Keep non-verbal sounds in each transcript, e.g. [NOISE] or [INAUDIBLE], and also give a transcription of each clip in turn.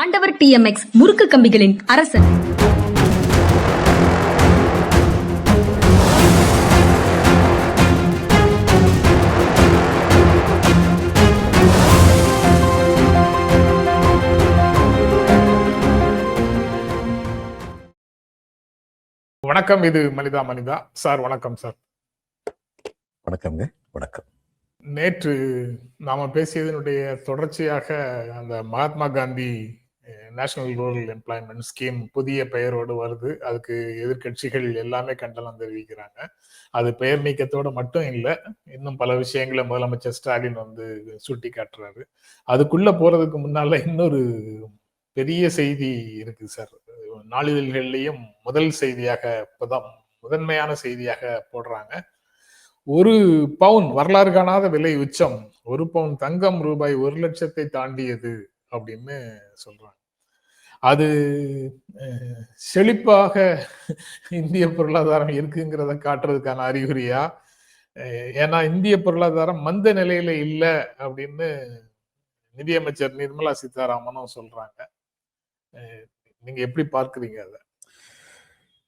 ஆண்டவர் டிஎம்எக்ஸ் முறுக்கு கம்பிகளின் அரசன். வணக்கம் இது மனிதா மனிதா. சார் வணக்கம் சார். வணக்கம்ங்க வணக்கம். நேற்று நாம பேசியதனுடைய தொடர்ச்சியாக அந்த Mahatma Gandhi national rural employment scheme புதிய பெயரோடு வருது. அதுக்கு எதிர்க்கட்சிகள் எல்லாமே கண்டனம் தெரிவிக்கிறாங்க. அது பெயர் நீக்கத்தோடு மட்டும் இல்லை இன்னும் பல விஷயங்களை முதலமைச்சர் ஸ்டாலின் வந்து சுட்டி காட்டுறாரு அதுக்குள்ள போறதுக்கு முன்னால இன்னொரு பெரிய செய்தி இருக்கு சார். நாளிதழ்கள்லையும் முதல் செய்தியாக இப்போதான் முதன்மையான செய்தியாக போடுறாங்க. ஒரு பவுன் வரலாறு காணாத விலை உச்சம். ஒரு பவுன் தங்கம் ரூபாய் ஒரு லட்சத்தை தாண்டியது அப்படின்னு சொல்றாங்க. அது செழிப்பாக இந்திய பொருளாதாரம் இருக்குங்கிறத காட்டுறதுக்கான அறிகுறியா? ஏன்னா இந்திய பொருளாதாரம் மந்த நிலையில இல்லை அப்படின்னு நிதியமைச்சர் நிர்மலா சீதாராமனும் சொல்றாங்க. நீங்க எப்படி பார்க்குறீங்க அதை?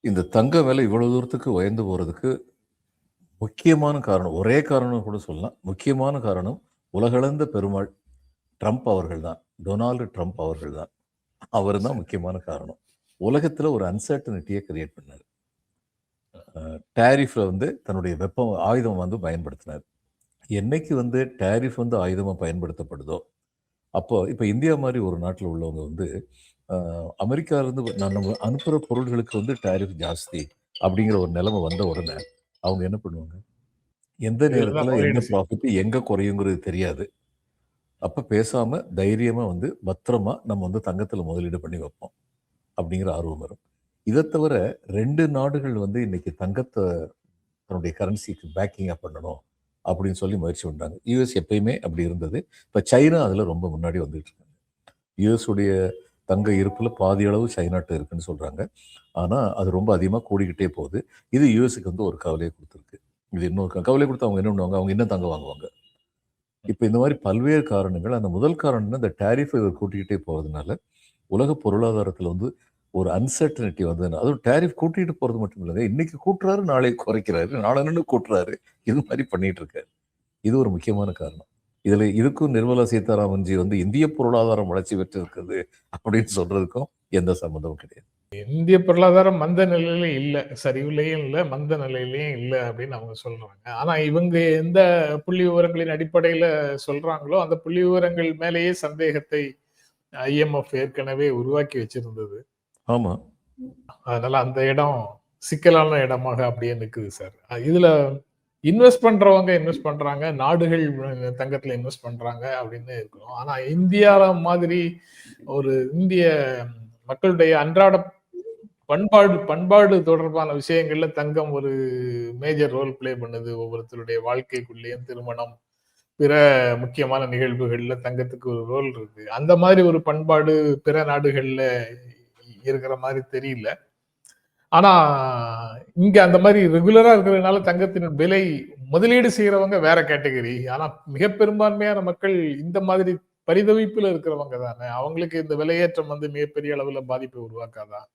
இந்த தங்க விலை இவ்வளவு தூரத்துக்கு உயர்ந்து போறதுக்கு முக்கியமான காரணம் ஒரே காரணம் கூட சொல்லலாம். முக்கியமான காரணம் உலகளந்த பெருமாள் ட்ரம்ப் அவர்கள் தான். டொனால்டு ட்ரம்ப் அவர்கள் தான். அவர் தான் முக்கியமான காரணம். உலகத்துல ஒரு அன்சர்டனிட்டியை கிரியேட் பண்ணார். டேரிஃப்ல வந்து தன்னுடைய வெப்பம் ஆயுதம் வந்து பயன்படுத்தினார். என்னைக்கு வந்து டேரிஃப் வந்து ஆயுதமா பயன்படுத்தப்படுதோ அப்போ இப்போ இந்தியா மாதிரி ஒரு நாட்டில் உள்ளவங்க வந்து இருந்து நான் நம்ம அனுப்புகிற பொருள்களுக்கு வந்து டேரிஃப் ஜாஸ்தி அப்படிங்கிற ஒரு நிலைமை வந்த உடனே அவங்க என்ன பண்ணுவாங்க? எந்த நேரத்தில் செய்யும். ப்ராஃபிட் எங்க குறையுங்கிறது தெரியாது. அப்போ பேசாமல் தைரியமாக வந்து பத்திரமா நம்ம வந்து தங்கத்தில் முதலீடு பண்ணி வைப்போம். அப்படிங்கிற ஆர்வம் வரும். இதை தவிர ரெண்டு நாடுகள் வந்து இன்னைக்கு தங்கத்தை தன்னுடைய கரன்சிக்கு பேக்கிங்காக பண்ணணும் அப்படின்னு சொல்லி முயற்சி பண்ணுறாங்க யூஎஸ் எப்பயுமே அப்படி இருந்தது. இப்போ சைனா அதில் ரொம்ப முன்னாடி வந்துட்டு இருக்காங்க. யூஎஸ் உடைய தங்க இருப்பில் பாதி அளவு சைனாட்ட இருக்குன்னு சொல்கிறாங்க ஆனால் அது ரொம்ப அதிகமாக கூடிக்கிட்டே போகுது. இது யூஎஸ்க்கு வந்து ஒரு கவலையை கொடுத்துருக்கு. இது இன்னொரு கவலை கொடுத்து அவங்க என்ன பண்ணுவாங்க? அவங்க இன்னும் தங்க வாங்குவாங்க. இப்போ இந்த மாதிரி பல்வேறு காரணங்கள் அந்த முதல் காரணம் இந்த டேரிஃபை இவர் கூட்டிக்கிட்டே போகிறதுனால உலக பொருளாதாரத்தில் வந்து ஒரு அன்சர்டனிட்டி வந்து அதுவும் டேரிஃப் கூட்டிகிட்டு போகிறது மட்டும் இல்லைங்க இன்னைக்கு கூட்டுறாரு நாளை குறைக்கிறாரு நாளன்னு கூட்டுறாரு. இது மாதிரி பண்ணிட்டு இருக்காரு. இது ஒரு முக்கியமான காரணம். இதுல இதுக்கும் நிர்மலா சீதாராமன்ஜி வந்து இந்திய பொருளாதாரம் வளர்ச்சி பெற்று இருக்குது அப்படின்னு சொல்றதுக்கும் எந்த சம்மந்தமும் கிடையாது. இந்திய பொருளாதாரம் மந்த நிலையில இல்ல சரிவுலையும் இல்ல மந்த நிலையிலயும் இல்ல அப்படின்னு அவங்க சொல்றாங்க. ஆனா இவங்க எந்த புள்ளி விவரங்களின் அடிப்படையில சொல்றாங்களோ அந்த புள்ளி விவரங்கள் மேலேயே சந்தேகத்தை ஐஎம்எஃப் ஏற்கனவே உருவாக்கி வச்சிருந்தது. ஆமா. அதனால அந்த இடம் சிக்கலான இடமாக அப்படியே நிக்குது சார். இதுல இன்வெஸ்ட் பண்றவங்க இன்வெஸ்ட் பண்றாங்க நாடுகள் தங்கத்துல இன்வெஸ்ட் பண்றாங்க அப்படின்னு இருக்கணும். ஆனா இந்தியா மாதிரி ஒரு இந்திய மக்களுடைய அன்றாட பண்பாடு பண்பாடு தொடர்பான விஷயங்கள்ல தங்கம் ஒரு மேஜர் ரோல் பிளே பண்ணுது. ஒவ்வொருத்தருடைய வாழ்க்கைக்குள்ளேயும் திருமணம் பிற முக்கியமான நிகழ்வுகள்ல தங்கத்துக்கு ஒரு ரோல் இருக்கு. அந்த மாதிரி ஒரு பண்பாடு பிற நாடுகள்ல இருக்கிற மாதிரி தெரியல. ஆனா இங்க அந்த மாதிரி ரெகுலரா இருக்கிறதுனால தங்கத்தின் விலை முதலீடு செய்யறவங்க வேற கேட்டகரி ஆனா மிக பெரும்பான்மையான மக்கள் இந்த மாதிரி பரிதவிப்புல இருக்கிறவங்க தானே. அவங்களுக்கு இந்த விலையேற்றம் வந்து மிகப்பெரிய அளவுல பாதிப்பை உருவாக்காதான்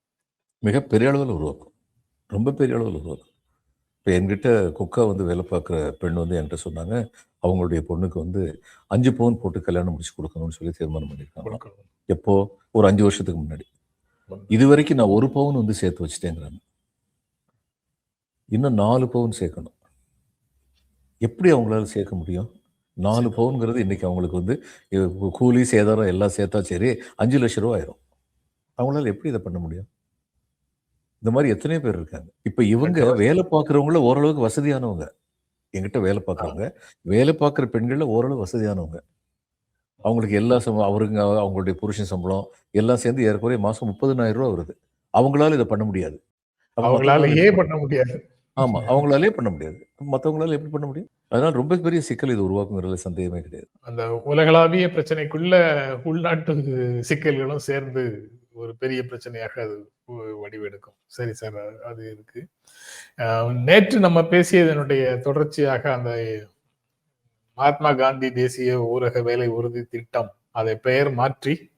மிக பெரிய அளவில் உருவாக்கும். ரொம்ப பெரிய அளவில் உருவாக்கும். இப்போ என்கிட்ட குக்கா வந்து வேலை பார்க்குற பெண் வந்து என்கிட்ட சொன்னாங்க அவங்களுடைய பொண்ணுக்கு வந்து அஞ்சு பவுன் போட்டு கல்யாணம் முடிச்சு கொடுக்கணும்னு சொல்லி தீர்மானம் பண்ணியிருக்காங்க. எப்போ? ஒரு அஞ்சு வருஷத்துக்கு முன்னாடி. இது வரைக்கும் நான் ஒரு பவுன் வந்து சேர்த்து வச்சுட்டேங்கிறாங்க. இன்னும் நாலு பவுன் சேர்க்கணும். எப்படி அவங்களால சேர்க்க முடியும்? நாலு பவுன்ங்கிறது இன்னைக்கு அவங்களுக்கு வந்து கூலி சேதாரம் எல்லாம் சேர்த்தா சரி அஞ்சு லட்ச ரூபா ஆயிரும். அவங்களால எப்படி இதை பண்ண முடியும்? இந்த மாதிரி எத்தனையோ பேர் இருக்காங்க. இப்ப இவங்க. வேலை பார்க்குறவங்கள ஓரளவுக்கு வசதியானவங்க. என்கிட்ட வேலை பார்க்குறவங்க. வேலை பார்க்குற பெண்கள்ல ஓரளவு வசதியானவங்க. அவங்களுக்கு எல்லா சம்பளம் அவருங்க அவங்களுடைய புருஷன் சம்பளம் எல்லாம் சேர்ந்து ஏறக்குறைய மாசம் முப்பதுனாயிரம் ரூபா வருது. அவங்களால இதை பண்ண முடியாது. அவங்களாலேயே பண்ண முடியாது. ஆமா அவங்களாலே பண்ண முடியாது. மற்றவங்களால எப்படி பண்ண முடியும்? அதனால ரொம்ப பெரிய சிக்கல் இது உருவாக்குங்கிறதுல சந்தேகமே கிடையாது. அந்த உலகளாவிய பிரச்சனைக்குள்ள உள்நாட்டு சிக்கல்களும் சேர்ந்து ஒரு பெரிய பிரச்சனையாக அது வடிவெடுக்கும். சரி சார் அது- அது இருக்கு. நேற்று நம்ம பேசியதனுடைய தொடர்ச்சியாக அந்த மகாத்மா காந்தி தேசிய ஊரக வேலை உறுதி திட்டம் அதை பெயர் மாற்றி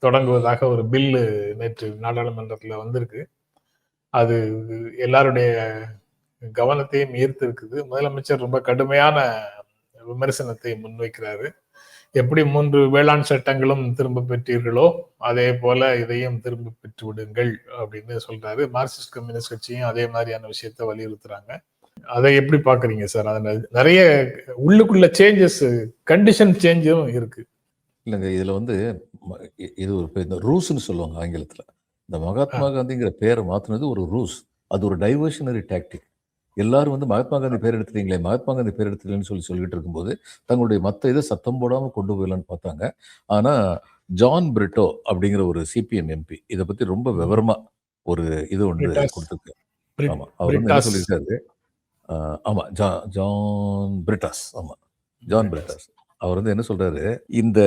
தொடங்குவதாக ஒரு பில்லு நேற்று நாடாளுமன்றத்தில் வந்திருக்கு. அது எல்லாருடைய கவனத்தையும் ஈர்த்திருக்குது. முதலமைச்சர் ரொம்ப கடுமையான விமர்சனத்தை முன்வைக்கிறாரு. எப்படி மூன்று வேளாண் சட்டங்களும் திரும்ப பெற்றீர்களோ அதே போல இதையும் திரும்ப பெற்று விடுங்கள் அப்படின்னு சொல்றாரு. மார்க்சிஸ்ட் கம்யூனிஸ்ட் கட்சியும் அதே மாதிரியான விஷயத்த வலியுறுத்துறாங்க. அதை எப்படி பாக்குறீங்க சார்? அதுல நிறைய உள்ளுக்குள்ள சேஞ்சஸ் கண்டிஷன் சேஞ்சும் இருக்கு. இல்லைங்க இதுல வந்து இது ஒரு இந்த ரூஸ்ன்னு சொல்லுவாங்க ஆங்கிலத்துல. இந்த மகாத்மா காந்திங்கிற பேரை மாத்துனது ஒரு ரூஸ். அது ஒரு டைவர்ஷனரி டாக்டிக் எல்லாரும் வந்து மகாத்மா காந்தி பேர் எடுத்துட்டீங்களே மகாத்மா காந்தி பேர் எடுத்துட்டீங்கன்னு சொல்லி சொல்லிட்டு இருக்கும்போது தங்களுடைய மத்த இதை சத்தம் போடாம கொண்டு போயிடலான்னு பார்த்தாங்க. ஆனா ஜான் பிரிட்டோ அப்படிங்கிற ஒரு சிபிஎம் எம்பி இதை பத்தி ரொம்ப விவரமா ஒரு இது ஒன்று. கொடுத்துருக்கு. ஆமா. அவர் என்ன. சொல்லியிருக்காரு? ஆஹ் ஆமா ஜா- ஜான் பிரிட்டாஸ். ஆமா ஜான் பிரிட்டாஸ். அவர் வந்து என்ன சொல்றாரு? இந்த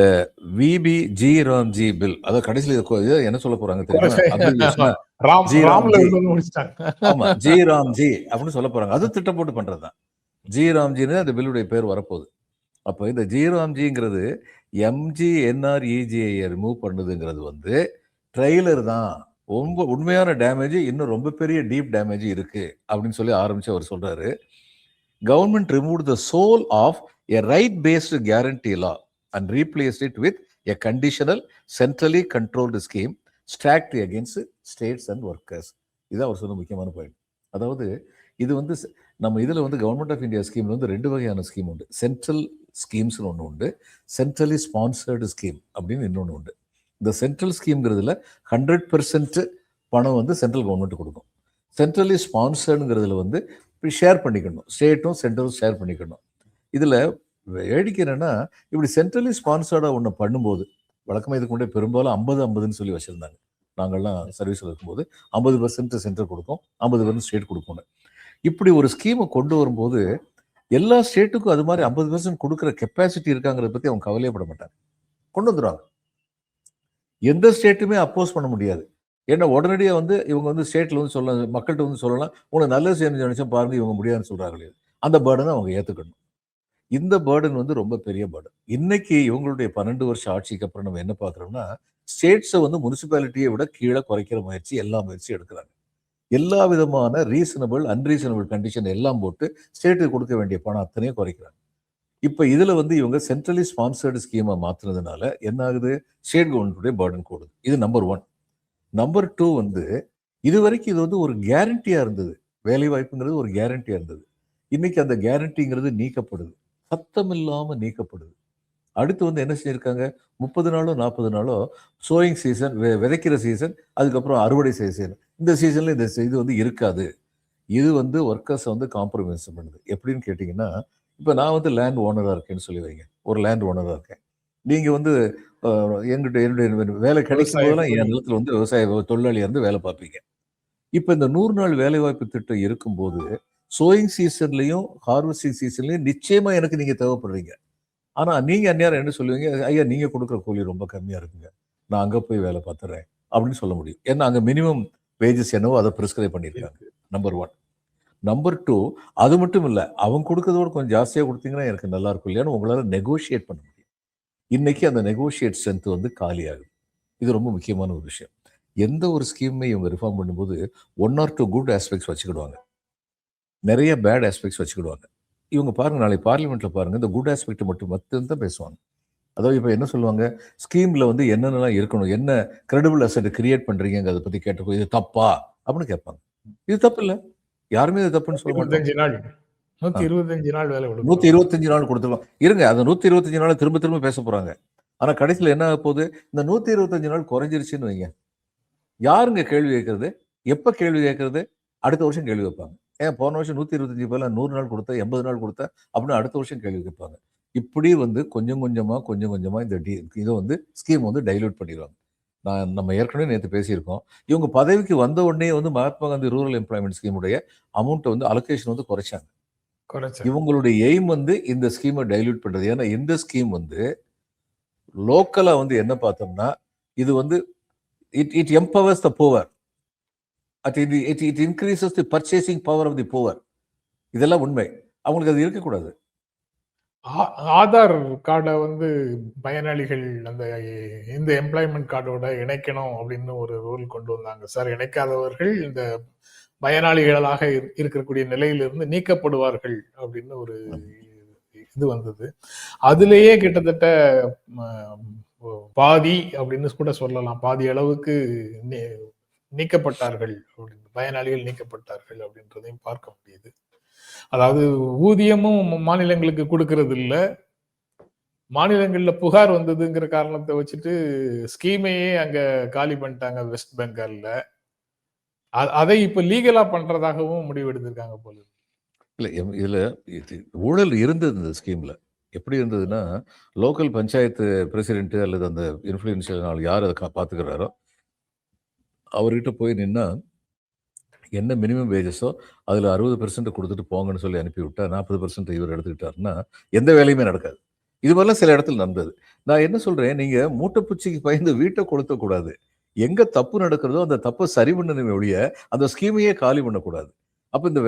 VB G RAM G bill அதாவது கடைசியில் என்ன சொல்ல போறாங்க தெரியுமா? [LAUGHS] ஜி ஆமா. ஜி ராம் ஜி அப்படின்னு சொல்ல போறாங்க. அது திட்டம் போட்டு பண்றதுதான் ஜி ராம் ஜின்னு அந்த பில்லுடைய பேர் வரப்போகுது. அப்போ இந்த ஜி ராம் ஜிங்கிறது எம்ஜி என்ஆர்இஜிஐ ரிமூவ் பண்ணுதுங்கிறது வந்து ட்ரெய்லர் தான். ரொம்ப உண்மையான டேமேஜ் இன்னும் ரொம்ப பெரிய டீப் டேமேஜ் இருக்கு அப்படின்னு சொல்லி ஆரம்பிச்சு அவர் சொல்றாரு. Government remove the soul of a right based guarantee law and replace it with a conditional centrally controlled scheme stacked against states and workers இதான் அவர் சொன்ன முக்கியமான பாயிண்ட் அதாவது இது வந்து ச- நம்ம இதில் வந்து கவர்மெண்ட் ஆஃப் இந்தியா ஸ்கீமில் வந்து ரெண்டு வகையான ஸ்கீம் உண்டு. சென்ட்ரல் ஸ்கீம்ஸ்னு ஒன்று உண்டு. சென்ட்ரலி ஸ்பான்சர்டு ஸ்கீம் அப்படின்னு இன்னொன்று உண்டு. இந்த சென்ட்ரல் ஸ்கீம்ங்கிறதுல ஹண்ட்ரட் பர்சன்ட்டு பணம் வந்து சென்ட்ரல் கவர்மெண்ட் கொடுக்கும். சென்ட்ரலி ஸ்பான்சர்டுங்கிறதுல வந்து ஷேர் பண்ணிக்கணும். ஸ்டேட்டும் சென்ட்ரலும் ஷேர் பண்ணிக்கணும். இதில் வேடிக்கை என்னன்னா இப்படி சென்ட்ரலி ஸ்பான்சர்டாக ஒன்று பண்ணும்போது வழக்கமாக இதுக்கு முன்னாடி பெரும்பாலும் ஐம்பது ஐம்பதுன்னு சொல்லி வச்சுருந்தாங்க. நாங்கள்லாம் சர்வீஸில் இருக்கும்போது ஐம்பது பர்சன்ட் சென்ட்ரல் கொடுக்கும் ஐம்பது பர்சன்ட் ஸ்டேட் கொடுக்கணும் இப்படி ஒரு ஸ்கீமை கொண்டு வரும்போது எல்லா ஸ்டேட்டுக்கும் அது மாதிரி ஐம்பது பர்சன்ட் கொடுக்குற கெப்பாசிட்டி இருக்காங்கிறத பற்றி அவங்க கவலையப்பட மாட்டாங்க. கொண்டு வந்துடுவாங்க எந்த ஸ்டேட்டுமே அப்போஸ் பண்ண முடியாது. ஏன்னா உடனடியாக வந்து இவங்க வந்து ஸ்டேட்டில் வந்து சொல்ல மக்கள்கிட்ட வந்து சொல்லலாம் உங்களுக்கு நல்லது செய்யணும்னு நினைச்சா பாருங்க இவங்க முடியாதுன்னு சொல்கிறாங்களே அந்த பேர்டனை அவங்க ஏற்றுக்கணும் இந்த பேர்டன் வந்து ரொம்ப பெரிய பேர்டன் இன்னைக்கு இவங்களுடைய பன்னெண்டு வருஷம் ஆட்சிக்கு அப்புறம் நம்ம என்ன பார்க்குறோம்னா ஸ்டேட்ஸை வந்து முனிசிபாலிட்டியை விட கீழே குறைக்கிற முயற்சி எல்லா முயற்சியும் எடுக்கிறாங்க. எல்லா விதமான ரீசனபிள் அன்ரீசனபிள் கண்டிஷன் எல்லாம் போட்டு ஸ்டேட்டுக்கு கொடுக்க வேண்டிய பணம் அத்தனையும் குறைக்கிறாங்க. இப்போ இதில் வந்து இவங்க சென்ட்ரலி ஸ்பான்சர்டு ஸ்கீமை மாற்றுனதுனால என்ன ஆகுது? ஸ்டேட் கவர்மெண்ட்டுடைய பேர்டன் கூடுது. இது நம்பர் ஒன் நம்பர் டூ வந்து இது வரைக்கும் இது வந்து ஒரு கேரண்டியாக இருந்தது. வேலை வாய்ப்புங்கிறது ஒரு கேரண்டியாக இருந்தது. இன்னைக்கு அந்த கேரண்டிங்கிறது நீக்கப்படுது. சத்தம் இல்லாமல் நீக்கப்படுது. அடுத்து வந்து என்ன செஞ்சிருக்காங்க முப்பது நாளோ நாற்பது நாளோ சோயிங் சீசன் விதைக்கிற சீசன் அதுக்கப்புறம் அறுவடை சீசன் இந்த சீசன்ல இந்த இது வந்து இருக்காது. இது வந்து ஒர்க்கர்ஸை வந்து காம்ப்ரமைஸ் பண்ணுது. எப்படின்னு கேட்டிங்கன்னா இப்போ நான் வந்து லேண்ட் ஓனராக இருக்கேன்னு சொல்லி வைங்க. ஒரு லேண்ட் ஓனராக இருக்கேன். நீங்கள் வந்து எங்கிட்ட என்னுடைய வேலை கிடைக்கும் போதெல்லாம் என். நிலத்துல வந்து விவசாய தொழிலாளியாக இருந்து வேலை பார்ப்பீங்க. இப்போ இந்த நூறு நாள் வேலைவாய்ப்பு திட்டம் இருக்கும்போது சோயிங் சீசன்லையும் ஹார்வெஸ்டிங் சீசன்லையும் நிச்சயமா எனக்கு நீங்க தேவைப்படுறீங்க. ஆனா நீங்க அந்நேரம் என்ன சொல்லுவீங்க? ஐயா நீங்க கொடுக்குற கூலி ரொம்ப கம்மியா இருக்குங்க. நான் அங்க போய் வேலை பார்த்துறேன். அப்படின்னு சொல்ல முடியும். ஏன்னா அங்க மினிமம் வேஜஸ் என்னவோ அதை ப்ரிஸ்கிரைப் பண்ணியிருக்காங்க. நம்பர் ஒன் நம்பர் டூ அது மட்டும் இல்லை அவங்க கொடுக்கறதோட கொஞ்சம் ஜாஸ்தியாக கொடுத்தீங்கன்னா எனக்கு நல்லா இருக்கும் இல்லையான்னு உங்களால நெகோஷியேட் பண்ண முடியும். இன்னைக்கு அந்த நெகோஷியேட் ஸ்ட்ரென்த் வந்து காலியாகுது. இது ரொம்ப முக்கியமான ஒரு விஷயம். எந்த ஒரு ஸ்கீமே இவங்க ரிஃபார்ம் பண்ணும்போது one or two good aspects வச்சுக்கிடுவாங்க. நிறைய பேட் ஆஸ்பெக்ட்ஸ் வச்சுக்கிடுவாங்க. இவங்க பாருங்க நாளைக்கு பார்லிமெண்ட்ல பாருங்க இந்த குட் ஆஸ்பெக்ட் மட்டும் மட்டும் தான் பேசுவாங்க. அதாவது இப்போ என்ன சொல்லுவாங்க? ஸ்கீம்ல வந்து என்னென்னலாம் இருக்கணும் என்ன கிரெடிபிள் அசட் கிரியேட் பண்றீங்க அதை பத்தி கேட்டப்போ இது தப்பா? அப்படின்னு கேட்பாங்க. இது தப்பு இல்லை யாருமே இது தப்புன்னு சொல்ல மாட்டாங்க. நாள். நூத்தி இருபத்தஞ்சு நாள் வேலை நூத்தி இருபத்தஞ்சு நாள் கொடுத்துருவோம் இருங்க அந்த நூத்தி இருபத்தஞ்சு நாள் திரும்ப திரும்ப பேச போறாங்க. ஆனா கடைசியில் என்ன ஆக போகுது? இந்த நூத்தி இருபத்தஞ்சு நாள் குறைஞ்சிருச்சுன்னு வைங்க. யாருங்க கேள்வி கேட்கறது? எப்ப கேள்வி கேட்கறது? அடுத்த வருஷம் கேள்வி வைப்பாங்க. ஏன் போன வருஷம் நூத்தி இருபத்தஞ்சு பேர்ல நூறு நாள் கொடுத்தா எண்பது நாள் கொடுத்தா அப்படின்னு அடுத்த வருஷம் கேள்வி கேட்பாங்க. இப்படி வந்து கொஞ்சம் கொஞ்சமா கொஞ்சம் கொஞ்சமா இந்த டி இதை வந்து ஸ்கீம் வந்து டைல்யூட் பண்ணிடுவாங்க. நான் நம்ம ஏற்கனவே நேற்று பேசியிருக்கோம். இவங்க பதவிக்கு வந்த உடனே வந்து மகாத்மா காந்தி ரூரல் எம்ப்ளாய்மெண்ட் ஸ்கீமுடைய அமௌண்ட்டை வந்து அலோகேஷன் வந்து குறைச்சாங்க. குறைச்சா இவங்களுடைய எய்ம் வந்து இந்த ஸ்கீமை டைல்யூட் பண்றது. ஏன்னா இந்த ஸ்கீம் வந்து லோக்கலா வந்து என்ன பார்த்தோம்னா இது வந்து it it empowers the power at இது it it increases the purchasing power of the poor இதெல்லாம் உண்மை. அவங்களுக்கு அது இருக்கக்கூடாது. ஆ- ஆதார் கார்டை வந்து பயனாளிகள் அந்த இந்த எம்ப்ளாய்மெண்ட் கார்டோட இணைக்கணும் அப்படின்னு ஒரு ரூல் கொண்டு வந்தாங்க. சார் இணைக்காதவர்கள் இந்த பயனாளிகளாக இரு- இருக்கக்கூடிய நிலையிலிருந்து நீக்கப்படுவார்கள் அப்படின்னு ஒரு இது வந்தது. அதுலேயே கிட்டத்தட்ட பாதி அப்படின்னு கூட சொல்லலாம். பாதி அளவுக்கு நீ- நீக்கப்பட்டார்கள் அப்படின்னு பயனாளிகள் நீக்கப்பட்டார்கள் அப்படின்றதையும் பார்க்க முடியுது. அதாவது ஊதியமும் மாநிலங்களுக்கு கொடுக்கறது இல்லை மாநிலங்களில் புகார் வந்ததுங்கிற காரணத்தை வச்சுட்டு ஸ்கீமையே அங்கே காலி பண்ணிட்டாங்க வெஸ்ட் பெங்காலில். அதை இப்போ லீகலாக பண்ணுறதாகவும் முடிவெடுத்திருக்காங்க போல இல்லை இதில் எம்- இது ஊழல் இருந்தது இந்த ஸ்கீமில். எப்படி இருந்ததுன்னா லோக்கல் பஞ்சாயத்து பிரசிடென்ட்டு அல்லது அந்த இன்ஃப்ளூயன்ஷியல் நாள் யார் அதை பார்த்துக்கிறாரோ அவர்கிட்ட போய் நின்னா என்ன மினிமம் வேஜஸோ அதில் அறுபது பெர்சன்ட் கொடுத்துட்டு போங்கன்னு சொல்லி அனுப்பிவிட்டா நாற்பது பெர்சன்ட் இவர் எடுத்துக்கிட்டாருன்னா எந்த வேலையுமே நடக்காது. இது மாதிரிலாம் சில இடத்துல நடந்தது. நான் என்ன சொல்கிறேன் நீங்கள் மூட்டைப்பூச்சிக்கு பயந்து வீட்டை கொடுத்தக்கூடாது எங்கே தப்பு நடக்கிறதோ அந்த தப்பை சரி பண்ணணுமே ஒழிய அந்த ஸ்கீமையே காலி பண்ணக்கூடாது. அப்போ இந்த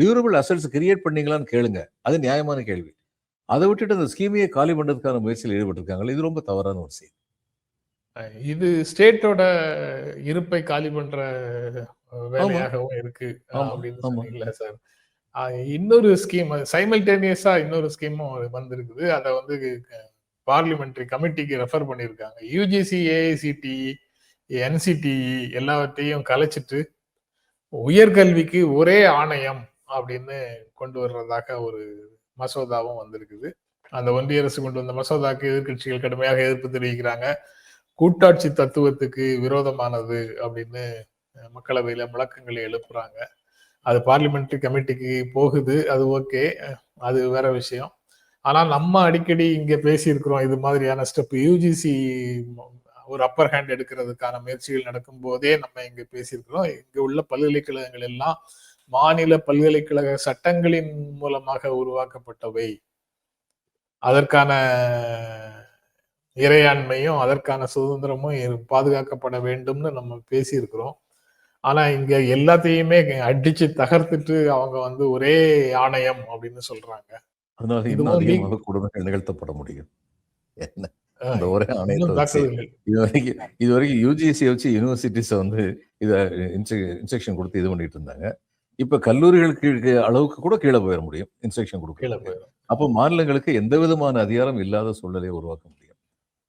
டியூரபிள் அசட்ஸ் கிரியேட் பண்ணீங்களான்னு கேளுங்க. அது நியாயமான கேள்வி. அதை விட்டுட்டு அந்த ஸ்கீமையே காலி பண்ணுறதுக்கான முயற்சியில் ஈடுபட்டிருக்காங்களே இது ரொம்ப தவறான ஒரு செய்தி இது ஸ்டேட்டோட இருப்பை காலி பண்ற வேலையாகவும் இருக்கு அப்படின்னு சார்? இன்னொரு ஸ்கீம் சைமல்டேனியஸா இன்னொரு ஸ்கீமும் வந்திருக்குது. அதை வந்து பார்லிமெண்டரி கமிட்டிக்கு ரெஃபர் பண்ணியிருக்காங்க. யூஜிசி ஏஐசிடி என்சிடிஇ எல்லாவற்றையும் கலைச்சிட்டு உயர்கல்விக்கு ஒரே ஆணையம் அப்படின்னு கொண்டு வர்றதாக ஒரு மசோதாவும் வந்திருக்குது. அந்த ஒன்றிய அரசு கொண்டு வந்த மசோதாக்கு எதிர்க்கட்சிகள் கடுமையாக எதிர்ப்பு தெரிவிக்கிறாங்க. கூட்டாட்சி தத்துவத்துக்கு விரோதமானது அப்படின்னு மக்களவையில் மக்களவையில முழக்கங்களை எழுப்புறாங்க. அது பார்லிமெண்ட்ரி கமிட்டிக்கு போகுது அது ஓகே அது வேற விஷயம். ஆனால் நம்ம அடிக்கடி இங்கே பேசியிருக்கிறோம் இது மாதிரியான ஸ்டெப் யூஜிசி ஒரு அப்பர் ஹேண்ட் எடுக்கிறதுக்கான முயற்சிகள் நடக்கும் போதே நம்ம இங்கே பேசியிருக்கிறோம். இங்கே உள்ள பல்கலைக்கழகங்கள் எல்லாம் மாநில பல்கலைக்கழக சட்டங்களின் மூலமாக உருவாக்கப்பட்டவை. அதற்கான இறையாண்மையும் அதற்கான சுதந்திரமும் பாதுகாக்கப்பட வேண்டும்னு நம்ம பேசியிருக்கிறோம். ஆனா இங்க எல்லாத்தையுமே அடிச்சு தகர்த்துட்டு அவங்க வந்து ஒரே ஆணையம் அப்படின்னு சொல்றாங்க. அதனால இன்னும் அதிகமாக கொடுமைகள் நிகழ்த்தப்பட முடியும். என்ன? அந்த ஒரே ஆணையத்தை இது வரைக்கும் யூஜிசி வச்சு யூனிவர்சிட்டிஸை வந்து இதை இன்ஸ்ட்ரக்ஷன் கொடுத்து இது பண்ணிட்டு இருந்தாங்க. இப்ப கல்லூரிகளுக்கு அளவுக்கு கூட கீழே போயிட முடியும். இன்ஸ்ட்ரக்ஷன் கீழே கொடுக்க போயிடும். அப்போ மாநிலங்களுக்கு எந்த விதமான அதிகாரம் இல்லாத சூழ்நிலையை உருவாக்க முடியும்?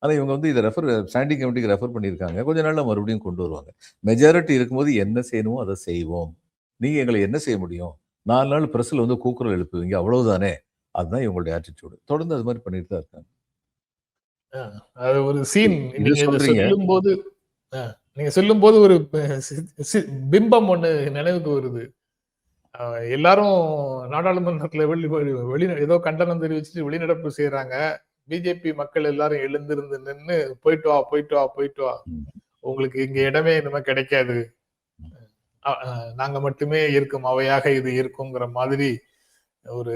ஆனா இவங்க வந்து இதை ரெஃபர் ஸ்டாண்டிங் கமிட்டிக்கு ரெஃபர் பண்ணியிருக்காங்க. கொஞ்ச நாள்ல மறுபடியும் கொண்டு வருவாங்க. மெஜாரிட்டி இருக்கும்போது என்ன செய்யணுமோ அதை செய்வோம். நீங்க எங்களை என்ன செய்ய முடியும்? நாலு நாள் பிரஸ்ல வந்து கூக்குரல் எழுப்புவீங்க. அவ்வளவுதானே? அதுதான் இவங்களுடைய ஆட்டிடியூடு தொடர்ந்து அது மாதிரி பண்ணிட்டு தான் இருக்காங்க. அது ஒரு சீன். சொல்லும் போது நீங்க சொல்லும் போது ஒரு பிம்பம் ஒண்ணு நினைவுக்கு வருது. எல்லாரும் நாடாளுமன்றத்துல வெளி- வெளி ஏதோ கண்டனம் தெரிவிச்சுட்டு வெளிநடப்பு செய்யறாங்க பிஜேபி மக்கள் எல்லாரும் எழுந்திருந்து நின்னு போயிட்டு வா போயிட்டு வா போயிட்டு வா. உங்களுக்கு இங்க இடமே இனிமே கிடைக்காது. நாங்க மட்டுமே இருக்கும். அவையாக இது இருக்குங்கிற மாதிரி ஒரு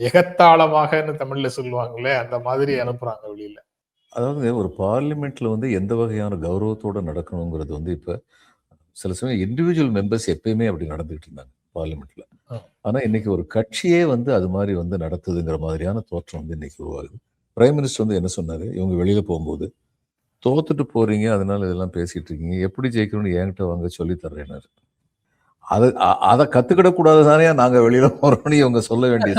எகத்தாளமாகன்னு தமிழ்ல சொல்லுவாங்களே அந்த மாதிரி அனுப்புறாங்க வெளியில. அதாவது ஒரு பார்லிமெண்ட்ல வந்து எந்த வகையான கௌரவத்தோட நடக்கணுங்கிறது வந்து இப்ப சில சமயம் இண்டிவிஜுவல் மெம்பர்ஸ் எப்பயுமே அப்படி நடந்துகிட்டு இருந்தாங்க. பார்லிமெண்ட்ல. ஆனா இன்னைக்கு ஒரு கட்சியே வந்து அது மாதிரி வந்து நடத்துதுங்கிற மாதிரியான தோற்றம் வந்து இன்னைக்கு உருவாகுது. பிரைம் மினிஸ்டர் வந்து என்ன சொன்னாரு? இவங்க வெளியில போகும்போது தோத்துட்டு போறீங்க அதனால இதெல்லாம் பேசிட்டு இருக்கீங்க. எப்படி ஜெயிக்கணும்னு என்கிட்ட வாங்க சொல்லி தர்றேனாரு அதை அதை கத்துக்கிட கூடாது தானே நாங்க வெளியில போறோம்னு இவங்க சொல்ல வேண்டிய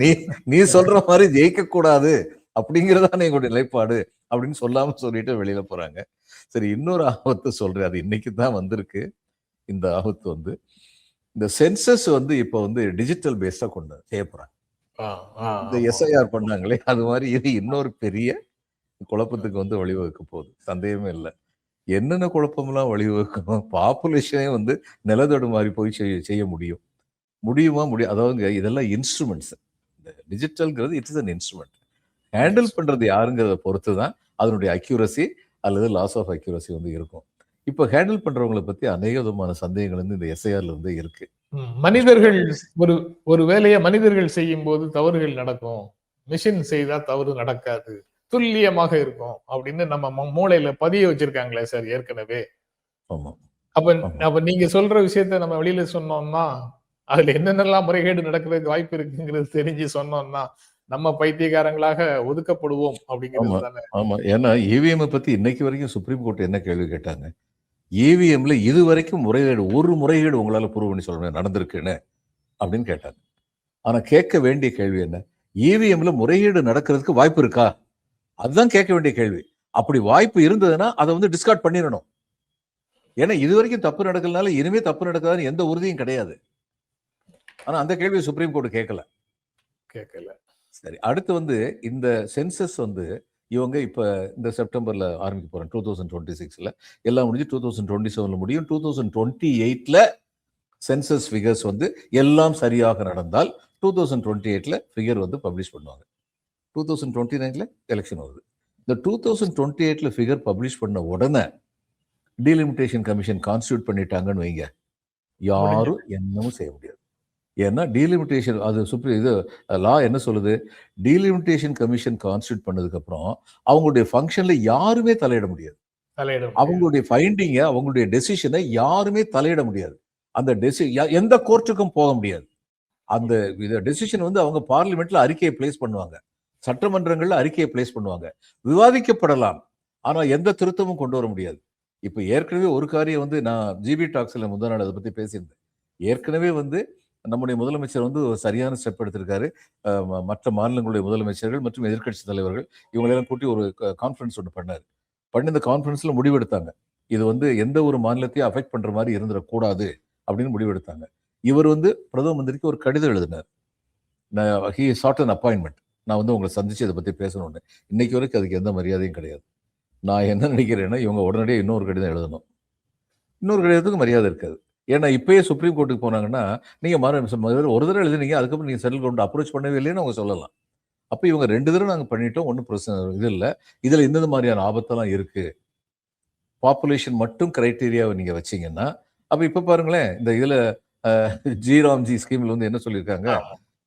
நீ நீ சொல்ற மாதிரி ஜெயிக்க கூடாது அப்படிங்கறதானே எங்களுடைய நிலைப்பாடு அப்படின்னு சொல்லாம சொல்லிட்டு வெளியில போறாங்க. சரி இன்னொரு ஆபத்து சொல்றேன். அது இன்னைக்கு தான் வந்திருக்கு. இந்த ஆபத்து வந்து இந்த சென்சஸ் வந்து இப்போ வந்து டிஜிட்டல் பேஸ்டா கொண்டு செய்ய போறாங்க. இந்த. எஸ்ஐஆர் பண்ணாங்களே அது மாதிரி இது இன்னொரு பெரிய குழப்பத்துக்கு வந்து வழிவகுக்க போகுது. சந்தேகமே இல்லை. என்னென்ன குழப்பம்லாம் வழிவகுக்கணும் பாப்புலேஷனே வந்து நிலத்தடு மாதிரி போய் செய்ய செய்ய முடியும். முடியுமா? முடியும் அதாவது இதெல்லாம் இன்ஸ்ட்ருமெண்ட்ஸ் இந்த டிஜிட்டல்ங்கிறது இட்ஸ் அன் இன்ஸ்ட்ருமெண்ட் ஹேண்டில் பண்றது யாருங்கிறத பொறுத்து தான் அதனுடைய அக்யூரசி அல்லது லாஸ் ஆஃப் அக்யூரசி வந்து இருக்கும். இப்போ ஹேண்டில் பண்றவங்களை பத்தி அநேக விதமான சந்தேகங்கள் வந்து இந்த எஸ்ஐஆர்ல இருந்து இருக்கு. மனிதர்கள் ஒரு ஒரு வேலையை மனிதர்கள் செய்யும் போது தவறுகள் நடக்கும். மிஷின் செய்தா தவறு நடக்காது. துல்லியமாக இருக்கும் அப்படின்னு நம்ம மூளையில பதிய வச்சிருக்காங்களே சார் ஏற்கனவே. ஆமா. அப்ப. அப்ப நீங்க சொல்ற விஷயத்த நம்ம வெளியில சொன்னோம்னா அதுல என்னென்னலாம் முறைகேடு நடக்கிறதுக்கு வாய்ப்பு இருக்குங்கிறது தெரிஞ்சு சொன்னோம்னா நம்ம பைத்தியக்காரங்களாக ஒதுக்கப்படுவோம் அப்படிங்கிறது ஆமா. ஏன்னா இவிஎம் பத்தி இன்னைக்கு வரைக்கும் சுப்ரீம் கோர்ட் என்ன கேள்வி கேட்டாங்க? இவிஎம்ல இது வரைக்கும் முறைகேடு ஒரு முறைகேடு உங்களால ப்ரூவ் பண்ணி சொல்ல முடியாது நடந்திருக்குன்னு அப்படின்னு கேட்டாங்க. ஆனா கேட்க வேண்டிய கேள்வி என்ன? இவிஎம்ல முறைகேடு நடக்கிறதுக்கு வாய்ப்பு இருக்கா? அதுதான் கேட்க வேண்டிய கேள்வி. அப்படி வாய்ப்பு இருந்ததுன்னா அதை வந்து டிஸ்கார்ட் பண்ணிடணும். ஏன்னா இது வரைக்கும் தப்பு நடக்கலனால இனிமே தப்பு நடக்காதுன்னு எந்த உறுதியும் கிடையாது. ஆனா அந்த கேள்வியை சுப்ரீம் கோர்ட் கேட்கல. கேட்கல. சரி அடுத்து வந்து இந்த சென்சஸ் வந்து இவங்க இப்போ இந்த செப்டம்பர்ல ஆரம்பிக்க போறாங்க டூ தௌசண்ட் டுவெண்ட்டி சிக்ஸ்ல எல்லாம் முடிஞ்சு டூ தௌசண்ட் டுவெண்ட்டி செவன்ல முடியும். டூ தௌசண்ட் டுவெண்ட்டி எயிட்ல சென்சஸ் ஃபிகர்ஸ் வந்து எல்லாம் சரியாக நடந்தால் டூ தௌசண்ட் டுவெண்ட்டி எயிட்ல ஃபிகர் வந்து பப்ளிஷ் பண்ணுவாங்க. டூ தௌசண்ட் டுவெண்ட்டி நைன்ல எலெக்ஷன் வருது. இந்த டூ தௌசண்ட் டுவெண்ட்டி எயிட்ல ஃபிகர் பப்ளிஷ் பண்ண உடனே டீலிமிட்டேஷன் கமிஷன் கான்ஸ்டியூட் பண்ணிட்டாங்கன்னு வைங்க. யாரும் என்னமும் செய்ய முடியாது. ஏன்னா டீலிமிட்டேஷன் அது சுப்ரீ இது லா என்ன சொல்லுது? டீலிமிட்டேஷன் கமிஷன் கான்ஸ்டியூட் பண்ணதுக்கு அப்புறம் அவங்களுடைய ஃபங்க்ஷன்ல யாருமே தலையிட முடியாது. தலையிட. அவங்களுடைய ஃபைண்டிங்கை அவங்களுடைய டெசிஷனை யாருமே தலையிட முடியாது. அந்த டெசி எந்த கோர்ட்டுக்கும் போக முடியாது. அந்த டெசிஷன் வந்து அவங்க பார்லிமெண்ட்ல அறிக்கையை பிளேஸ் பண்ணுவாங்க. சட்டமன்றங்கள்ல அறிக்கையை பிளேஸ் பண்ணுவாங்க. விவாதிக்கப்படலாம். ஆனா எந்த திருத்தமும் கொண்டு வர முடியாது. இப்ப ஏற்கனவே ஒரு காரியம் வந்து நான் ஜிபி டாக்ஸ்ல முந்தா நாள் அதை பத்தி பேசியிருந்தேன். ஏற்கனவே வந்து நம்முடைய முதலமைச்சர் வந்து ஒரு சரியான ஸ்டெப் எடுத்திருக்காரு. மற்ற மாநிலங்களுடைய முதலமைச்சர்கள் மற்றும் எதிர்க்கட்சி தலைவர்கள் இவங்களெல்லாம் கூட்டி ஒரு கான்ஃபரன்ஸ் ஒன்று பண்ணார். பண்ணி இந்த கான்ஃபரன்ஸில் முடிவெடுத்தாங்க இது வந்து எந்த ஒரு மாநிலத்தையும் அஃபெக்ட் பண்ணுற மாதிரி இருந்துடக்கூடாது அப்படின்னு முடிவெடுத்தாங்க இவர் வந்து பிரதம மந்திரிக்கு ஒரு கடிதம் எழுதினார். ஹி சாட் அன் அப்பாயின்மெண்ட் நான் வந்து உங்களை சந்திச்சு இதை பற்றி பேசணும்னு. இன்னைக்கு வரைக்கும் அதுக்கு எந்த மரியாதையும் கிடையாது. நான் என்ன நினைக்கிறேன்னா இவங்க உடனடியாக இன்னொரு கடிதம் எழுதணும். இன்னொரு கடிதத்துக்கு மரியாதை இருக்காது. ஏன்னா இப்பயே சுப்ரீம் கோர்ட்டுக்கு போனாங்கன்னா நீங்க மறு ஒரு தடவை எழுதுனீங்க அதுக்கப்புறம் நீங்க செட்டில் கொண்டு அப்ரோச் பண்ணவே இல்லைன்னு அவங்க சொல்லலாம். அப்போ இவங்க ரெண்டு தடவை நாங்கள் பண்ணிட்டோம் ஒன்றும் பிரச்சனை இது இல்லை. இதுல எந்தெந்த மாதிரியான ஆபத்தெல்லாம் இருக்கு. பாப்புலேஷன் மட்டும் கிரைட்டீரியாவை நீங்க வச்சீங்கன்னா அப்ப இப்ப பாருங்களேன் இந்த இதுல ஜிராம்ஜி ஸ்கீம்ல வந்து என்ன சொல்லியிருக்காங்க?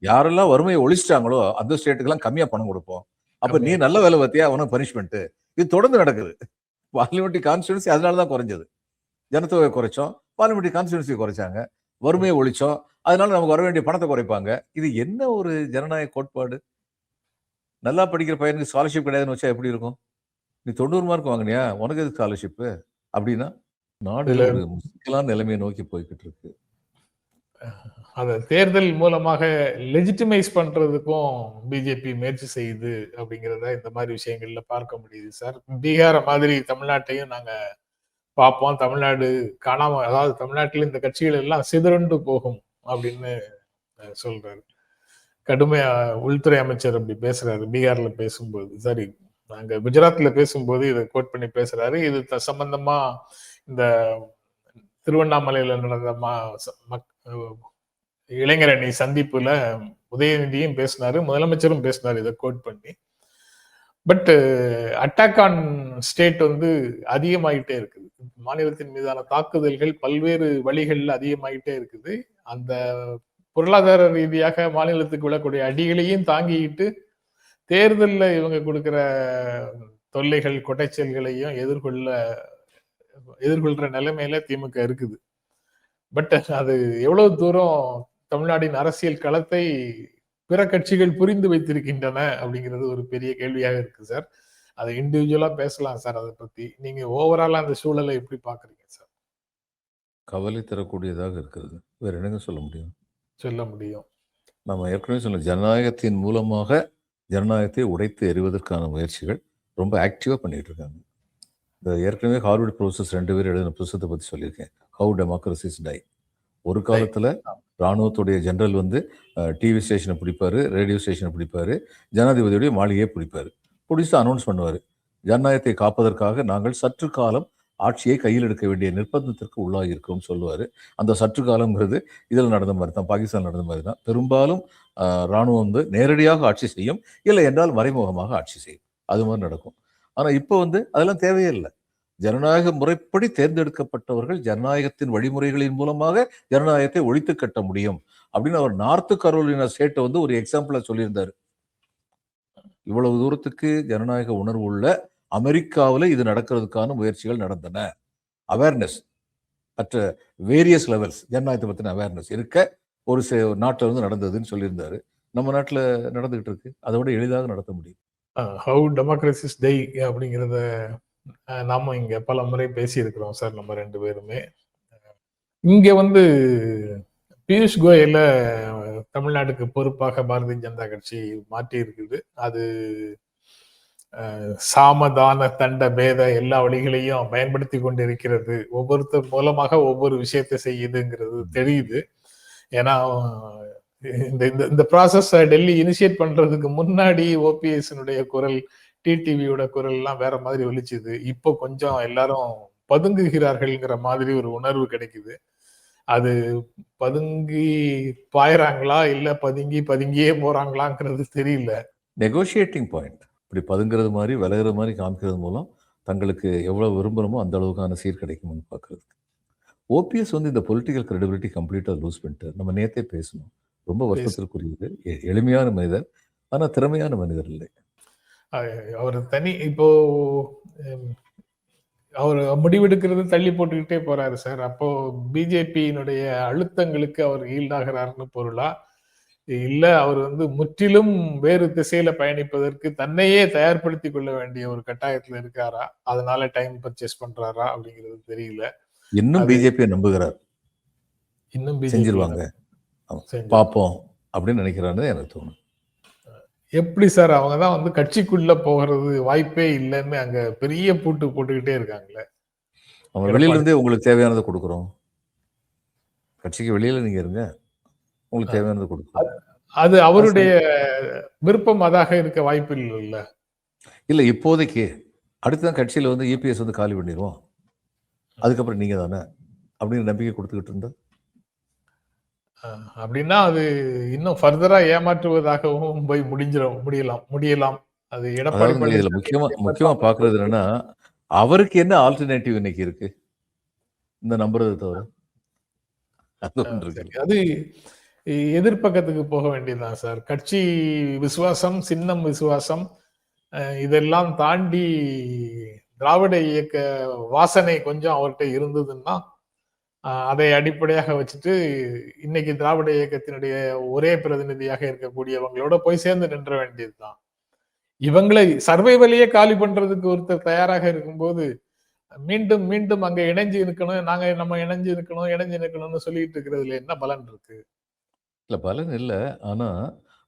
யாரெல்லாம் வறுமையை ஒழிச்சிட்டாங்களோ அந்த ஸ்டேட்டுக்கெல்லாம் கம்மியா பணம் கொடுப்போம். அப்ப நீ. நல்ல வேலை பார்த்தியா? அவனுக்கு பனிஷ்மெண்ட் இது தொடர்ந்து நடக்குது. பார்லிமெண்ட்ரி கான்ஸ்டியூன்சி அதனால தான் குறைஞ்சது. ஜனத்தொகை குறைச்சோம் பார்லிமெண்ட்ரி கான்ஸ்டியூன்சி குறைச்சாங்க வறுமையை ஒழிச்சோம் அதனால நமக்கு வர வேண்டிய பணத்தை குறைப்பாங்க. இது என்ன ஒரு ஜனநாயக கோட்பாடு? நல்லா படிக்கிற பையனுக்கு ஸ்காலர்ஷிப் கிடையாதுன்னு வச்சா எப்படி இருக்கும்? நீ தொண்ணூறு மார்க் வாங்கினியா? உனக்கு எது ஸ்காலர்ஷிப் அப்படின்னா நாடு ஒரு முக்கியமான நிலைமையை நோக்கி போய்கிட்டு இருக்கு. அந்த தேர்தல் மூலமாக லெஜிட்டிமைஸ் பண்றதுக்கும் பிஜேபி முயற்சி செய்யுது அப்படிங்கிறத இந்த மாதிரி விஷயங்கள்ல பார்க்க முடியுது சார். பீகார மாதிரி தமிழ்நாட்டையும் நாங்க பார்ப்போம் தமிழ்நாடு காணாம அதாவது தமிழ்நாட்டில் இந்த கட்சிகள் எல்லாம் சிதறண்டு போகும் அப்படின்னு சொல்றாரு. கடுமையா உள்துறை அமைச்சர் அப்படி பேசுறாரு பீகார்ல பேசும்போது. சரி நாங்க குஜராத்ல பேசும்போது இதை கோட் பண்ணி பேசுறாரு. இது த- சம்பந்தமா இந்த திருவண்ணாமலையில நடந்த மா- மக்- சந்திப்புல உதயநிதியும் பேசினாரு முதலமைச்சரும் பேசினாரு இதை கோட் பண்ணி. பட் அட்டாக் ஆன் ஸ்டேட் வந்து அதிகமாயிட்டே இருக்குது. மாநிலத்தின் மீதான தாக்குதல்கள் பல்வேறு வழிகளில் அதிகமாயிட்டே இருக்குது. அந்த பொருளாதார ரீதியாக மாநிலத்துக்கு விழக்கூடிய அடிகளையும் தாங்கிக்கிட்டு தேர்தலில் இவங்க கொடுக்குற தொல்லைகள் கொடைச்சல்களையும் எதிர்கொள்ள எதிர்கொள்கிற நிலைமையில திமுக இருக்குது. பட் அது எவ்வளவு தூரம் தமிழ்நாட்டின் அரசியல் களத்தை பிற கட்சிகள் புரிந்து வைத்திருக்கின்றன அப்படிங்கிறது ஒரு பெரிய கேள்வியாக இருக்கு சார். அதை இண்டிவிஜுவலா பேசலாம் சார் அதை பத்தி. நீங்க ஓவராலா அந்த சூழலை எப்படி பாக்குறீங்க சார்? கவலை தரக்கூடியதாக இருக்கிறது. வேற என்னங்க சொல்ல முடியும்? சொல்ல முடியும். நம்ம ஏற்கனவே சொன்ன ஜனநாயகத்தின் மூலமாக ஜனநாயகத்தை உடைத்து எறிவதற்கான முயற்சிகள் ரொம்ப ஆக்டிவா பண்ணிட்டு இருக்காங்க. இந்த ஏற்கனவே ஹார்வர்ட் ப்ரோசஸ் ரெண்டு பேர் எழுதின புத்தகத்தை பத்தி சொல்லியிருக்கேன். ஹவு டெமோக்ரஸிஸ் டை ஒரு காலத்துல ராணுவத்துடைய ஜெனரல் வந்து டிவி ஸ்டேஷனை பிடிப்பார் ரேடியோ ஸ்டேஷனை பிடிப்பார் ஜனாதிபதியுடைய மாளிகையை பிடிப்பார். பிடிச்சி அனௌன்ஸ் பண்ணுவார். ஜனநாயகத்தை காப்பதற்காக நாங்கள் சற்று காலம் ஆட்சியை கையில் எடுக்க வேண்டிய நிர்பந்தத்திற்கு உள்ளாகி இருக்கிறோம் அந்த சற்று காலங்கிறது இதில் நடந்த மாதிரி தான் பாகிஸ்தான் நடந்த மாதிரி தான். பெரும்பாலும் இராணுவம் ராணுவம் வந்து நேரடியாக ஆட்சி செய்யும் இல்லை என்றால் மறைமுகமாக ஆட்சி செய்யும். அது மாதிரி நடக்கும். ஆனால் இப்போ வந்து அதெல்லாம் தேவையே இல்லை. ஜனநாயக முறைப்படி தேர்ந்தெடுக்கப்பட்டவர்கள் ஜனநாயகத்தின் வழிமுறைகளின் மூலமாக ஜனநாயகத்தை ஒழித்து கட்ட முடியும் அப்படின்னு அவர் நார்த்து கரோலினா ஸ்டேட்டை வந்து ஒரு எக்ஸாம்பிளா சொல்லியிருந்தார். இவ்வளவு தூரத்துக்கு ஜனநாயக உணர்வு உள்ள அமெரிக்காவில் இது நடக்கிறதுக்கான முயற்சிகள் நடந்தன. அவேர்னஸ் அற்ற வேரியஸ் லெவல்ஸ் ஜனநாயகத்தை பற்றின அவேர்னஸ் இருக்க ஒரு சே நாட்டில் வந்து நடந்ததுன்னு சொல்லியிருந்தாரு. நம்ம நாட்டில் நடந்துகிட்டு இருக்கு. அதை விட எளிதாக நடத்த முடியும். ஹவு டெமோக்ரஸிஸ் டை அப்படிங்கிறத நாம இங்க பல முறை பேசியிருக்கிறோம் சார் நம்ம ரெண்டு பேருமே. இங்க வந்து பியூஷ் கோயல தமிழ்நாட்டுக்கு பொறுப்பாக பாரதிய ஜனதா கட்சி மாற்றி இருக்குது அது அஹ், சாமதான தண்ட பேத எல்லா வழிகளையும் பயன்படுத்தி கொண்டிருக்கிறது. ஒவ்வொருத்தர் மூலமாக ஒவ்வொரு விஷயத்தை செய்யுதுங்கிறது தெரியுது. ஏன்னா இந்த இந்த இந்த ப்ராசஸ் டெல்லி இனிஷியேட் பண்றதுக்கு முன்னாடி ஓபிஎஸ்னுடைய குரல் டிடிவியோட குரல் எல்லாம் வேற மாதிரி ஒலிச்சுது. இப்போ கொஞ்சம் எல்லாரும் பதுங்குகிறார்கள்ங்கிற மாதிரி ஒரு உணர்வு கிடைக்குது. அது பதுங்கி பாயறாங்களா? இல்ல பதுங்கி பதுங்கியே போறாங்களாங்கிறது தெரியல. நெகோஷியேட்டிங் பாயிண்ட் இப்படி பதுங்கிறது மாதிரி விலகுற மாதிரி காமிக்கிறது மூலம் தங்களுக்கு எவ்வளவு விரும்புகிறோமோ அந்த அளவுக்கான சீர் கிடைக்கும்னு பார்க்கறதுக்கு ஓபிஎஸ் வந்து இந்த பொலிட்டிக்கல் கிரெடிபிலிட்டி கம்ப்ளீட்டாக லூஸ் பண்ணிட்டு நம்ம நேத்தே பேசணும். ரொம்ப வருஷத்திற்குரியது எ- எளிமையான மனிதர். ஆனால் திறமையான மனிதர் இல்லை. அவர் தனி இப்போ அவர் முடிவெடுக்கிறது தள்ளி போட்டுக்கிட்டே போறாரு சார். அப்போ பிஜேபியினுடைய அழுத்தங்களுக்கு அவர் ஈல்டாகிறார்னு பொருளா? இல்ல அவர் வந்து முற்றிலும் வேறு திசையில பயணிப்பதற்கு தன்னையே தயார்படுத்திக் கொள்ள வேண்டிய ஒரு கட்டாயத்துல இருக்காரா? அதனால டைம் பர்ச்சேஸ் பண்றாரா? அப்படிங்கிறது தெரியல. இன்னும் பிஜேபியை நம்புகிறார். இன்னும் செஞ்சிருவாங்க. செஞ்சு- பார்ப்போம் அப்படின்னு நினைக்கிறான்னு எனக்கு தோணும் எப்படி சார் அவங்க தான் வந்து கட்சிக்குள்ள போகிறது வாய்ப்பே இல்லைன்னு அங்க பெரிய பூட்டு போட்டுக்கிட்டே இருக்காங்களே? அவங்க வெளியில இருந்தே உங்களுக்கு தேவையானதை கொடுக்குறோம். கட்சிக்கு வெளியில நீங்க இருங்க. உங்களுக்கு தேவையானதை கொடுக்குறோம். அது அவருடைய விருப்பம் அதாக இருக்க வாய்ப்பு இல்லைல்ல இல்லை இப்போதைக்கு அடுத்த கட்சியில் வந்து இபிஎஸ் வந்து காலி பண்ணிடுவோம் அதுக்கப்புறம் நீங்க தானே அப்படின்னு நம்பிக்கை கொடுத்துக்கிட்டு இருந்தா? அப்படின்னா அது இன்னும் ஃபர்தரா ஏமாற்றுவதாகவும் போய் முடிஞ்சிடும் முடியலாம் முடியலாம். அது எடப்பாடி இதுல முக்கியமா முக்கியமா பாக்குறது என்னன்னா அவருக்கு என்ன ஆல்டர்னேட்டிவ் இன்னைக்கு இருக்கு? இந்த நம்புறது தவிர. அது எதிர்ப்பக்கத்துக்கு போக வேண்டியதுதான் சார். கட்சி விசுவாசம் சின்னம் விசுவாசம் இதெல்லாம் தாண்டி திராவிட இயக்க வாசனை கொஞ்சம் அவர்கிட்ட இருந்ததுன்னா அதை அடிப்படையாக வச்சுட்டு இன்னைக்கு திராவிட இயக்கத்தினுடைய ஒரே பிரதிநிதியாக இருக்கக்கூடியவங்களோட போய் சேர்ந்து நின்ற வேண்டியதுதான். இவங்களை சர்வைவலையே காலி பண்றதுக்கு ஒருத்தர் தயாராக இருக்கும்போது மீண்டும் மீண்டும் அங்க இணைஞ்சு இருக்கணும் நாங்க நம்ம இணைஞ்சு இருக்கணும் இணைஞ்சு இருக்கணும்னு சொல்லிட்டு இருக்கிறதுல என்ன பலன் இருக்கு? இல்ல பலன் இல்லை. ஆனா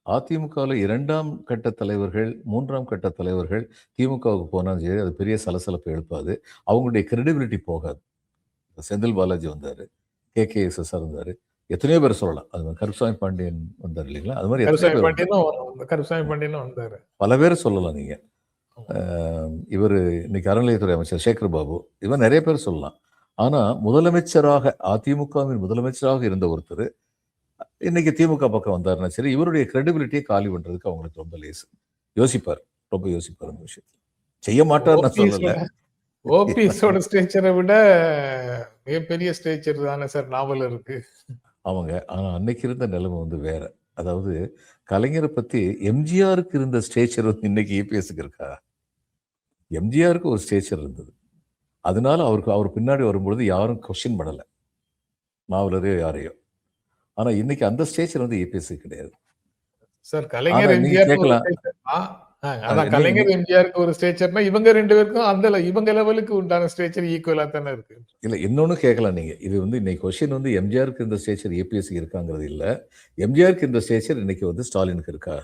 அதிமுகவில் இரண்டாம் கட்ட தலைவர்கள் மூன்றாம் கட்ட தலைவர்கள் திமுகவுக்கு போனாலும் சரி அது பெரிய சலசலப்பு எழுப்பாது. அவங்களுடைய கிரெடிபிலிட்டி போகாது. செந்தில் பாலாஜி வந்தாரு கே கே எஸ் எஸ் இருந்தாரு எத்தனையோ பேர் சொல்லலாம். அது மாதிரி கருப்புசாமி பாண்டியன் வந்தார் இல்லைங்களா? அது மாதிரி பேர் பாண்டியனும் வந்தாரு. பல பேர் சொல்லலாம் நீங்க. இவர் இன்னைக்கு அறநிலையத்துறை அமைச்சர் சேகர் பாபு இவன் நிறைய பேர் சொல்லலாம். ஆனா முதலமைச்சராக அதிமுகவின் முதலமைச்சராக இருந்த ஒருத்தர் இன்னைக்கு திமுக பக்கம் வந்தாருன்னா சரி இவருடைய கிரெடிபிலிட்டியை காலி பண்றதுக்கு அவங்களுக்கு ரொம்ப லேசு. யோசிப்பார் ரொம்ப யோசிப்பார் அந்த விஷயத்துல. செய்ய மாட்டார் நான் சொல்லல. ஓபிஎஸோட ஸ்டேச்சரை விட மிகப்பெரிய ஸ்டேச்சர் தானே சார் நாவல் இருக்கு. அவங்க ஆனா அன்னைக்கு இருந்த நிலைமை வந்து வேற. அதாவது கலைஞரை பத்தி எம்ஜிஆருக்கு இருந்த ஸ்டேச்சர் வந்து இன்னைக்கு இபிஎஸ்க்கு இருக்கா? எம்ஜிஆருக்கு ஒரு ஸ்டேச்சர் இருந்தது. அதனால அவருக்கு அவர் பின்னாடி வரும்பொழுது யாரும் கொஸ்டின் பண்ணல நாவலரையோ யாரையோ. ஆனா இன்னைக்கு அந்த ஸ்டேச்சர் வந்து இபிஎஸ் கிடையாது. சார் கலைஞர் கேட்கலாம். அதான் கலைஞர் எம்ஜிஆருக்கு ஒரு ஸ்டேச்சர்னா இவங்க ரெண்டு பேருக்கும் அந்த இவங்க லெவலுக்கு உண்டான ஸ்டேச்சர் ஈக்குவலா தானே இருக்கு. இல்ல இன்னொன்னு கேட்கலாம் நீங்க. இது வந்து இன்னைக்கு கொஸ்டின் வந்து எம்ஜிஆருக்கு இந்த ஸ்டேச்சர் ஏபிஎஸ்சி இருக்காங்கிறது இல்ல. எம்ஜிஆருக்கு இந்த ஸ்டேச்சர் இன்னைக்கு வந்து ஸ்டாலினுக்கு இருக்கா?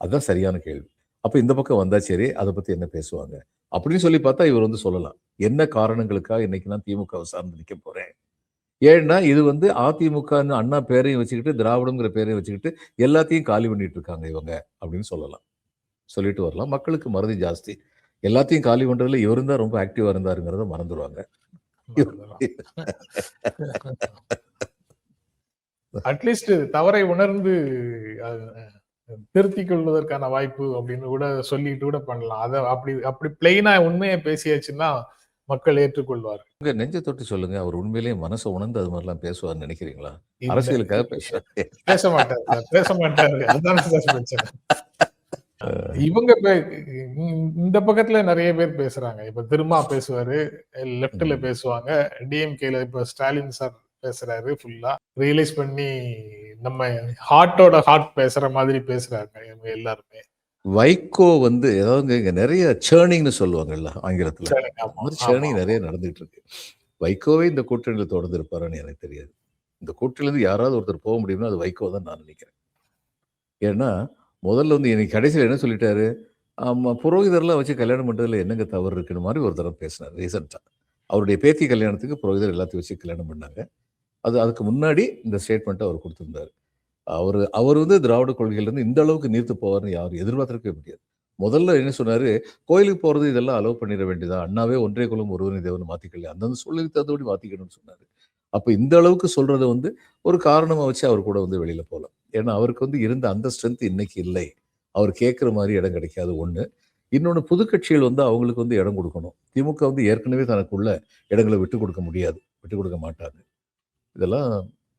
அதுதான் சரியான கேள்வி. அப்ப இந்த பக்கம் வந்தா சரி அதை பத்தி என்ன பேசுவாங்க? அப்படின்னு சொல்லி பார்த்தா இவர் வந்து சொல்லலாம். என்ன காரணங்களுக்காக இன்னைக்கு நான் திமுகவை சார்ந்து நிக்க போறேன்? ஏன்னா இது வந்து அதிமுக அண்ணா பேரையும் வச்சுக்கிட்டு திராவிடங்கிற பேரையும் வச்சுக்கிட்டு எல்லாத்தையும் காலி பண்ணிட்டு இருக்காங்க இவங்க அப்படின்னு சொல்லலாம். சொல்லிட்டு வரலாம். மக்களுக்கு மறதி ஜாஸ்தி. எல்லாத்தையும் காலி பண்றதுல இவர் தான் ரொம்ப ஆக்டிவா இருந்தாருங்கிறத மறந்துடுவாங்க அட்லீஸ்ட் தவறை உணர்ந்து திருத்திக் கொள்வதற்கான வாய்ப்பு அப்படின்னு கூட சொல்லிட்டு கூட பண்ணலாம். அத அப்படி அப்படி பிளெயினா உண்மையை பேசியாச்சுன்னா மக்கள் ஏற்றுக்கொள்வார் உங்க நெஞ்ச தொட்டு சொல்லுங்க. அவர் உண்மையிலேயே மனசை உணர்ந்து அது மாதிரிலாம் பேசுவார்னு நினைக்கிறீங்களா? அரசியலுக்காக பேசுவார். பேச மாட்டாரு. பேச மாட்டாரு. அதுதானே சார் பிரச்சனை. இவங்க இந்த பக்கத்துல நிறைய பேர் பேசுறாங்க. இப்ப திருமா பேசுவாரு லெப்ட்ல பேசுவாங்க. டிஎம்கேல இப்ப ஸ்டாலின் சார் பேசுறாரு ஃபுல்லா ரியலைஸ் பண்ணி நம்ம ஹார்ட்டோட ஹார்ட் பேசுற மாதிரி பேசுறாங்க எல்லாருமே. வைகோ வந்து ஏதாவது இங்க நிறைய சேர்னிங்னு சொல்லுவாங்கல்ல ஆங்கிலத்துல. சேர்னிங். நிறைய நடந்துட்டு இருக்கு வைகோவே இந்த கூட்டணியில் தொடர்ந்து இருப்பாரான்னு எனக்கு தெரியாது. இந்த கூட்டணியிலிருந்து யாராவது ஒருத்தர் போக முடியும்னா அது வைகோ தான் நான் நினைக்கிறேன். ஏன்னா முதல்ல வந்து எனக்கு கடைசியில் என்ன சொல்லிட்டாரு? புரோகிதர்லாம் வச்சு கல்யாணம் பண்ணுறதுல என்னங்க தவறு இருக்குன்னு மாதிரி ஒரு தடவை பேசினார் ரீசெண்டாக அவருடைய பேத்தி கல்யாணத்துக்கு புரோகிதர் எல்லாத்தையும் வச்சு கல்யாணம் பண்ணாங்க. அது அதுக்கு முன்னாடி இந்த ஸ்டேட்மெண்ட்டை அவர் கொடுத்துருந்தார். அவர் அவர் வந்து திராவிட கொள்கையிலேருந்து இந்த அளவுக்கு நீர்த்து போவார்னு யாரும் எதிர்பார்த்துருக்கவே முடியாது. முதல்ல என்ன சொன்னார்? கோயிலுக்கு போகிறது இதெல்லாம் அலோவ் பண்ணிட வேண்டியதா? அண்ணாவே ஒன்றே குலம் ஒருவனை தேவன் மாற்றிக்கல அந்தந்த சூழலுக்கு தகுந்தபடி மாற்றிக்கணும்னு சொன்னார். அப்போ இந்த அளவுக்கு சொல்கிறத வந்து ஒரு காரணமாக வச்சு அவர் கூட வந்து வெளியில் போகலாம் ஏன்னா அவருக்கு வந்து இருந்த அந்த ஸ்ட்ரென்த் இன்னைக்கு இல்லை. அவர் கேட்குற மாதிரி இடம் கிடைக்காது ஒன்று இன்னொன்று புது கட்சிகள் வந்து அவங்களுக்கு வந்து இடம் கொடுக்கணும். திமுக வந்து ஏற்கனவே தனக்குள்ள இடங்களை விட்டு கொடுக்க முடியாது. விட்டு கொடுக்க மாட்டாங்க. இதெல்லாம்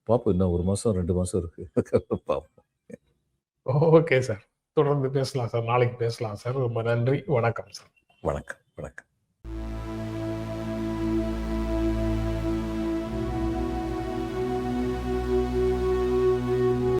பார்ப்போம் இன்னும் ஒரு மாதம் ரெண்டு மாதம் இருக்குது பார்ப்போம் ஓகே சார். தொடர்ந்து பேசலாம் சார். நாளைக்கு பேசலாம் சார். ரொம்ப நன்றி. வணக்கம் சார். வணக்கம் வணக்கம்.